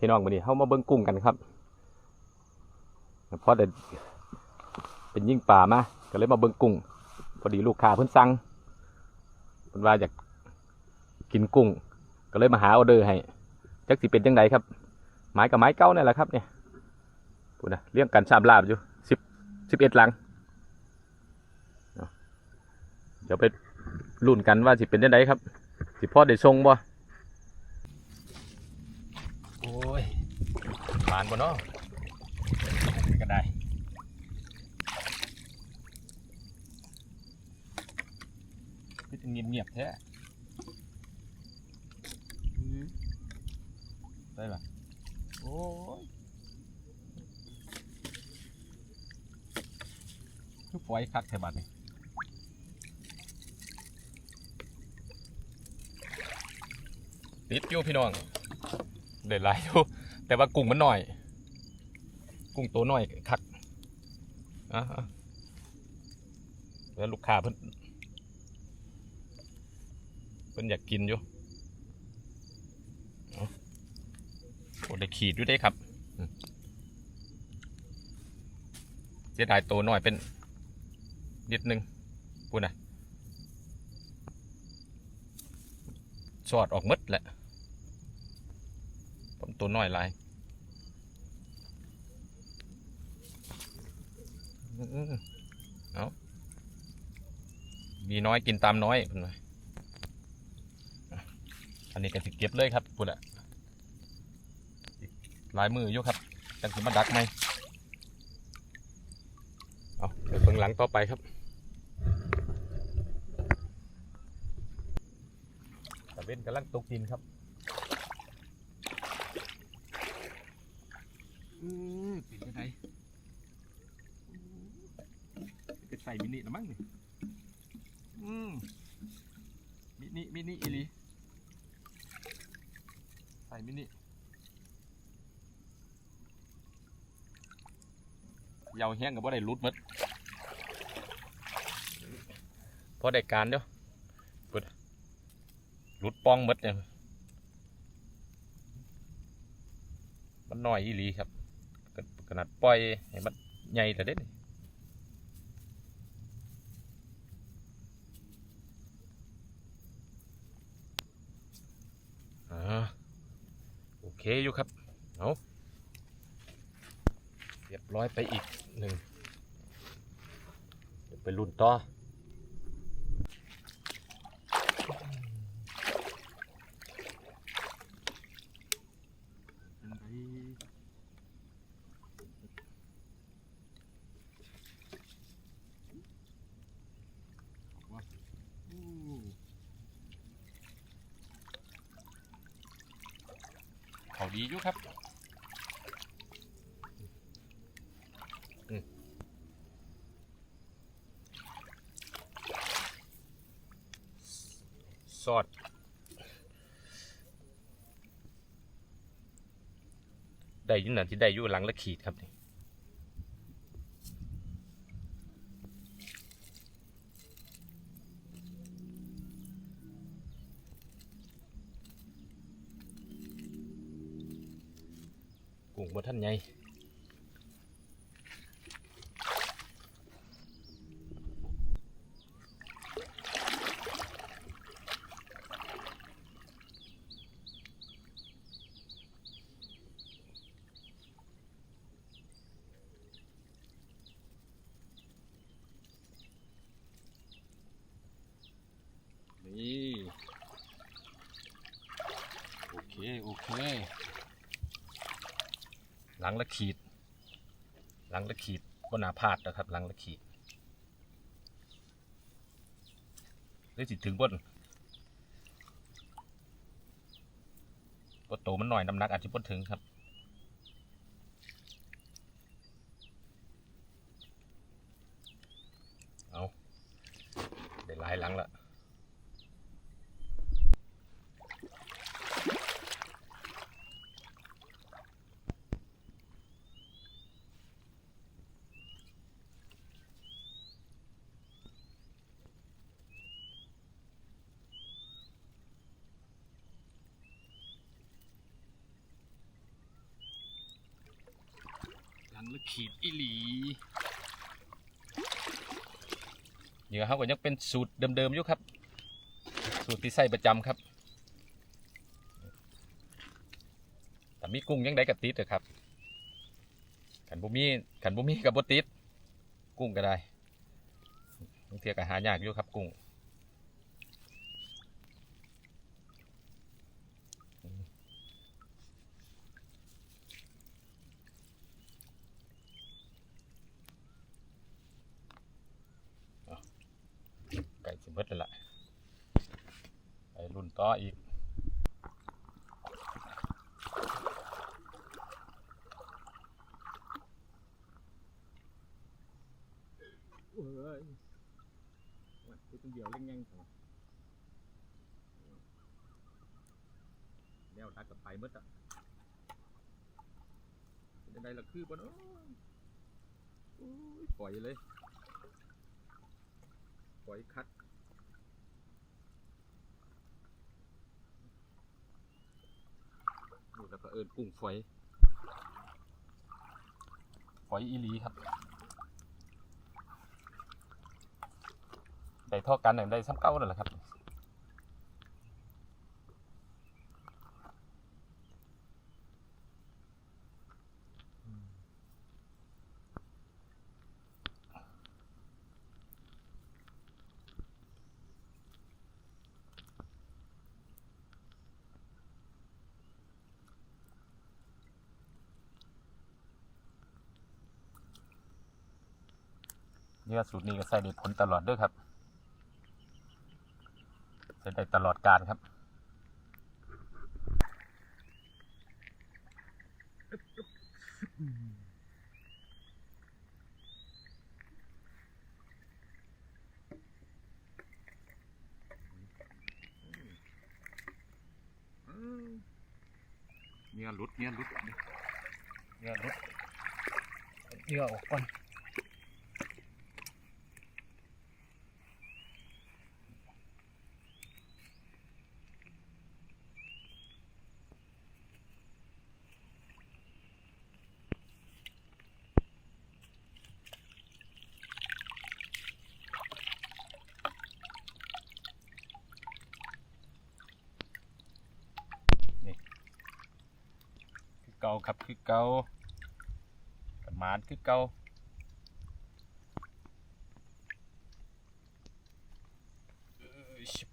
พี่น้องวันนี้เข้ามาเบิ้งกุ้งกันครับเพราะแต่เป็นยิ่งป่ามาก็เลยมาเบิ้งกุ้ง พอดีลูกค้าเพิ่นสั่งเพิ่นว่าอยากกินกุ้ง ก็เลยมาหาออเดอร์ให้จักสิเป็นจังไดครับไม้กับไม้เก้านี่แหละครับเนี่ยพูดนะเลี้ยงกันสามลาบอยู่สิบสิบเอ็ดหลังเอาเดี๋ยวไปลุ้นกันว่าสิเป็นจังไดครับสิพ่อได้ทรงบ่โอ้ยหวาน บ่เนาะก็ได้คือจะเงียบๆแท้อื้อได้ปะโอ้ยคือปล่อยคักแถบัดนี่ติดอยู่พี่น้องเด็ดหลายอยู่แต่ว่ากุ้งมันหน่อย กุ้งตัวน้อยคักอะแล้วลูกค้าเพิ่นเพิ่นอยากกินอยู่เอาโอ้ได้ขีดอยู่ได้ครับเสียดายตัวน้อยเป็นนิดนึงพูดนะสอดออกมดแหละผมตัวน้อยลาย อืม เอามีน้อยกินตามน้อยเพิ่นว่าอะอันนี้ก็สิเก็บเลยครับพุ่นอะลายมืออยู่ครับจังสิมาดักไหมเอาเดี๋ยวเบิ่งหลังต่อไปครับตะเว้นกำลังตกดินครับอือเป็นยังไง เป็นใส่มินิละมั้งนี่อืมมินิมินิอีลีใส่มินิยาวแห้งกับว่าได้รุดหมดพอได้การเด้อปุดรุดปองหมดเนี่ยมันน้อยอีหลีครับขนาดปล่อยให้มันใหญ่แต่เด็ดอ่ โอเคอยู่ครับเอาเรียบร้อยไปอีกหนึ่งเดี๋ยวไปรุ่นต่อเขา ดีอยู่ครับอืมสอดได้ยุ่นั่นที่ได้อยู่หลังละขีดครับนี่ บ่ท่านใหญ่นี่โอเค โอเค หลังละขีด หลังละขีดก็นาพาดนะครับ หลังละขีดได้สิถึงบนก็โตมันหน่อยน้ำหนักอาจจะพ้นถึงครับ ขีดอีหลีเหยื่อเขาก็ยังเป็นสูตรเดิมๆอยู่ครับ สูตรที่ใส่ประจำครับแต่มีกุ้งยังได้กับติดเลยครับขันบุมีขันบุมีกับบติดกุ้งก็ได้เทียก็หายากอยู่ครับกุ้ง บิดเลยล่ะไปรุ่นต่ออีกเอ้ยว่าคือต้องเดียวเล่งยังของแล้วตักกับไปหมดอะเป็นยังไงล่ะคือปะเนาะโอ้ยปล่อยเลย ปล่อยคัด แล้วก็เอิญกุ้งฝอย ฝอยอีหลีครับ ได้ท่ากันอย่างได้ซ้ำเก้านั่นแหละครับ นี่ก็สูตรนี้ก็ใส่ได้ผลตลอดด้วยครับใส่ได้ตลอดการครับเนี่ยรุดเนี่ยรุดเนี่ยรุดเนี่ยออกก่อน เก่าครับคือเก่ากับหมานคือเก่าเอ้ยชิบ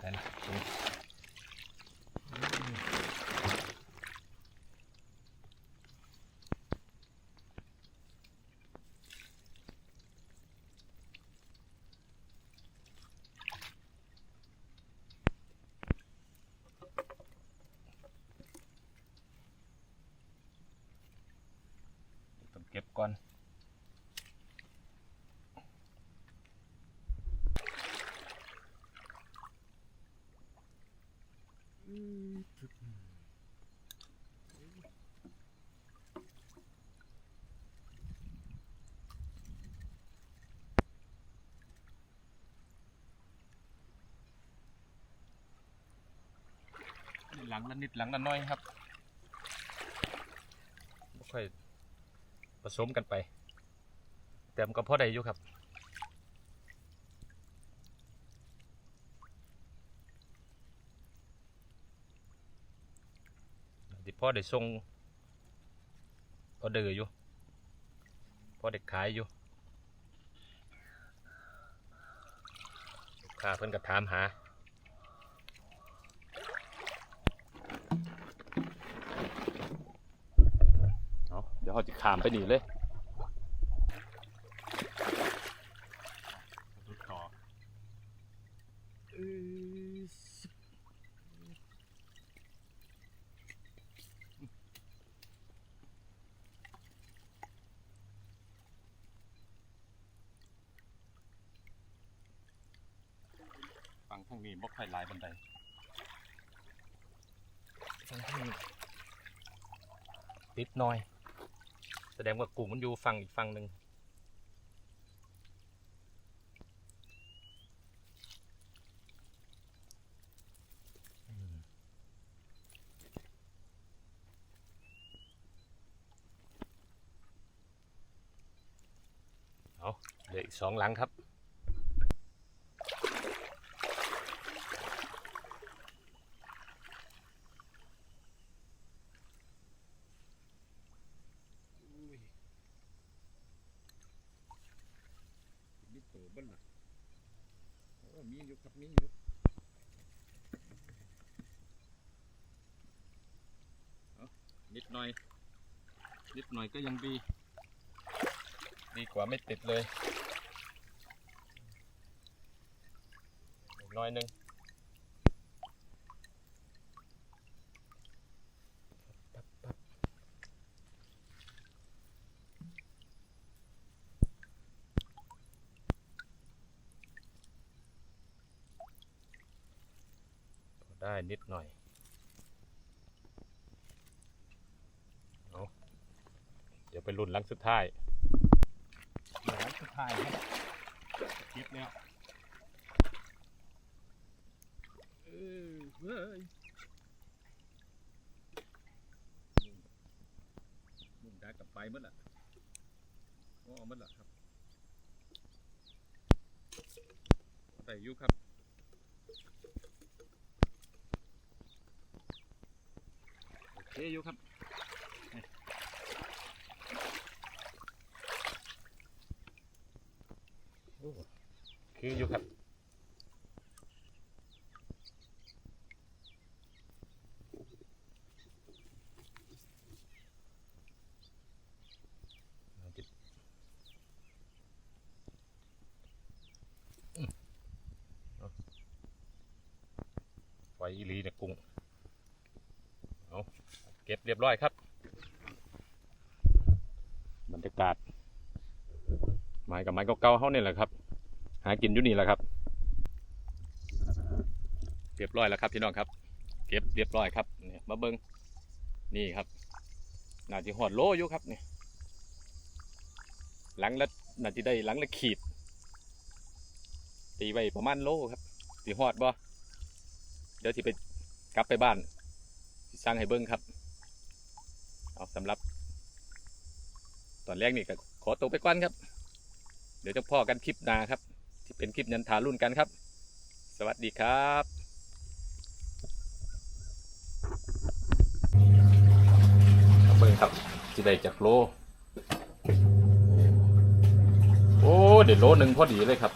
ได้ละตรงนี้อืมต้องเก็บก่อน หลังละนิดหลังละน้อยครับค่อยผสมกันไป แต่มันก็พอได้อยู่ครับที่พ่อได้ส่งออเดืออยู่พ่อได้ขายอยู่ลูกค้าเพิ่นก็ถามหา เอาเดี๋ยวเขาจะขามไปหนีเลยรุดต่อเอ้ยฟังทางนี้บ่ค่อยหลายบันไดฟังทางนี้ติดหน้อยแส แสดงว่ากลุ่มมันอยู่ฝั่งอีกฝั่งหนึ่งเอาเลยสองหลังครับ นิดหน่อย นิดหน่อยก็ยังดี ดีกว่าไม่ติดเลยน้อยหนึงได้นิดหน่อยเอา เดี๋ยวไปรุ่นลังสุดท้ายลังสุดท้ายครับคลิปแล้วเออเฮ้ยมุ่งได้กลับไปมื่อล่ะก็มื่อล่ะครับใส่ยุครับโอเคยู่ครับนี่โอ้ คืออยู่ครับไว้อีหลีเนี่ยกุ้งเก็บเรียบร้อยครับ บรรยากาศไม้กับไม้เก่าๆเขาเนี่ยแหละครับ หากินอยู่นี่แหละครับ เรียบร้อยแล้วครับพี่น้องครับ เก็บเรียบร้อยครับเนี่ยมาเบิ้งนี่ครับน่าจะหอดโลอยู่ครับเนี่ยหลังละน่าจะได้หลังละขีด ตีไว้ประมาณโลครับสีหอดบ่เดี๋ยวที่ไปกลับไปบ้านสิสร้างให้เบิ้งครับ เอาสำหรับ ตอนแรกนี่ก็ขอตัวไปก่อนครับ เดี๋ยวจะพ่อกันคลิปนาครับ ที่เป็นคลิปยันทารุ่นกันครับ สวัสดีครับเบิ่งครับจีได้จากโล โอ้ เดี๋ยวโลหนึ่งพอดีเลยครับ